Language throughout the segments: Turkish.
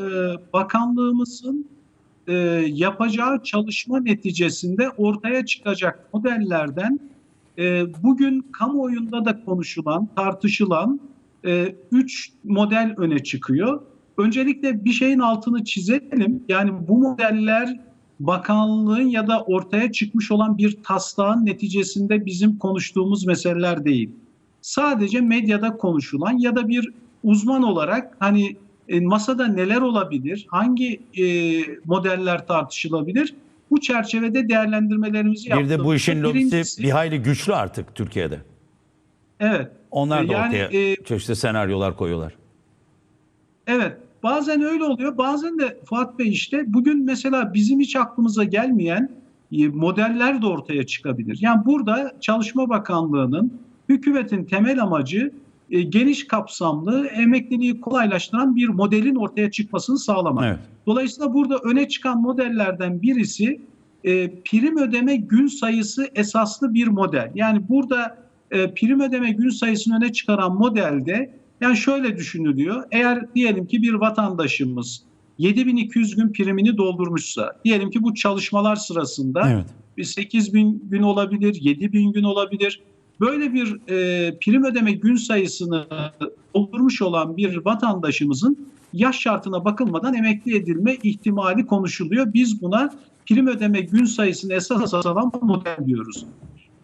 e, bakanlığımızın e, yapacağı çalışma neticesinde ortaya çıkacak modellerden e, bugün kamuoyunda da konuşulan, tartışılan e, üç model öne çıkıyor. Öncelikle bir şeyin altını çizelim. Yani bu modeller bakanlığın ya da ortaya çıkmış olan bir taslağın neticesinde bizim konuştuğumuz meseleler değil. Sadece medyada konuşulan ya da bir uzman olarak hani e, masada neler olabilir, hangi e, modeller tartışılabilir bu çerçevede değerlendirmelerimizi Bir yaptığımızda de bu işin lobisi bir hayli güçlü artık Türkiye'de. Evet. Onlar da Yani, ortaya e, çeşitli senaryolar koyuyorlar. Evet. Bazen öyle oluyor. Bazen de Fuat Bey işte bugün mesela bizim hiç aklımıza gelmeyen e, modeller de ortaya çıkabilir. Yani burada Çalışma Bakanlığı'nın hükümetin temel amacı e, geniş kapsamlı emekliliği kolaylaştıran bir modelin ortaya çıkmasını sağlamak. Evet. Dolayısıyla burada öne çıkan modellerden birisi e, prim ödeme gün sayısı esaslı bir model. Yani burada e, prim ödeme gün sayısını öne çıkaran modelde yani şöyle düşünülüyor. Eğer diyelim ki bir vatandaşımız 7200 gün primini doldurmuşsa, diyelim ki bu çalışmalar sırasında Evet. bir 8 bin gün olabilir, 7 bin gün olabilir. Böyle bir e, prim ödeme gün sayısını doldurmuş olan bir vatandaşımızın yaş şartına bakılmadan emekli edilme ihtimali konuşuluyor. Biz buna prim ödeme gün sayısını esas alan model diyoruz.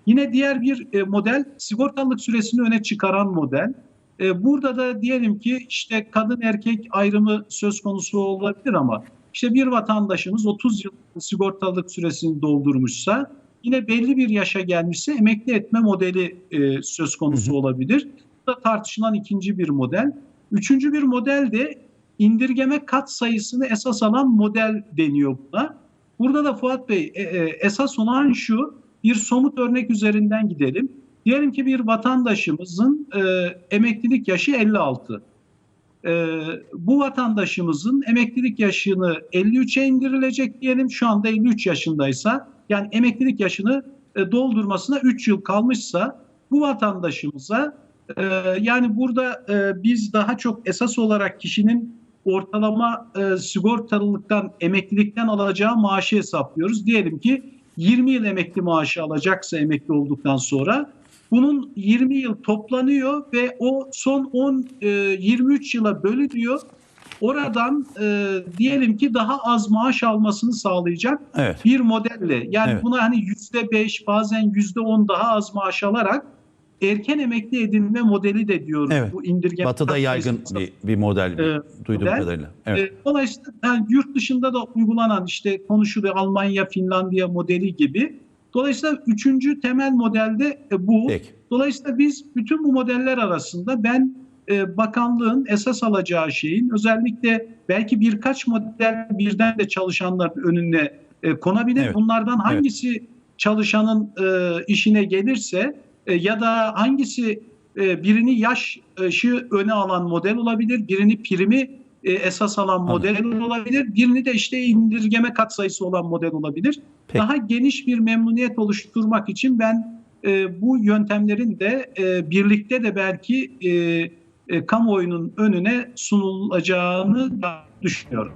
Yine diğer bir e, model sigortalılık süresini öne çıkaran model. E, burada da diyelim ki işte kadın erkek ayrımı söz konusu olabilir ama işte bir vatandaşımız 30 yıl sigortalılık süresini doldurmuşsa yine belli bir yaşa gelmişse emekli etme modeli e, söz konusu olabilir. Bu da tartışılan ikinci bir model. Üçüncü bir model de indirgeme kat sayısını esas alan model deniyor buna. Burada da Fuat Bey e, e, esas olan şu bir somut örnek üzerinden gidelim. Diyelim ki bir vatandaşımızın e, emeklilik yaşı 56. E, bu vatandaşımızın emeklilik yaşını 53'e indirilecek diyelim. Şu anda 53 yaşındaysa yani emeklilik yaşını e, doldurmasına 3 yıl kalmışsa bu vatandaşımıza e, yani burada e, biz daha çok esas olarak kişinin ortalama e, sigortalılıktan, emeklilikten alacağı maaşı hesaplıyoruz. Diyelim ki 20 yıl emekli maaşı alacaksa emekli olduktan sonra bunun 20 yıl toplanıyor ve o son 10 e, 23 yıla bölünüyor. Oradan e, diyelim ki daha az maaş almasını sağlayacak Evet. bir modelle. Yani Evet. buna hani yüzde beş bazen yüzde on daha az maaş alarak erken emekli edilme modeli de diyoruz. Evet. Bu indirgeme Batı'da yaygın bir, bir model Ee, duyduğum model. kadarıyla. Evet. E, Dolayısıyla yani yurt dışında da uygulanan işte konuşuluyor Almanya, Finlandiya modeli gibi. Dolayısıyla üçüncü temel modelde e, bu. Peki. Dolayısıyla biz bütün bu modeller arasında ben e, bakanlığın esas alacağı şeyin özellikle belki birkaç model birden de çalışanların önüne e, konabilir. Evet. Bunlardan hangisi çalışanın e, işine gelirse e, ya da hangisi e, birini yaşı öne alan model olabilir, birini primi e, esas alan model olabilir, birini de işte indirgeme katsayısı olan model olabilir. Peki. Daha geniş bir memnuniyet oluşturmak için ben e, bu yöntemlerin de e, birlikte de belki e, e, kamuoyunun önüne sunulacağını düşünüyorum.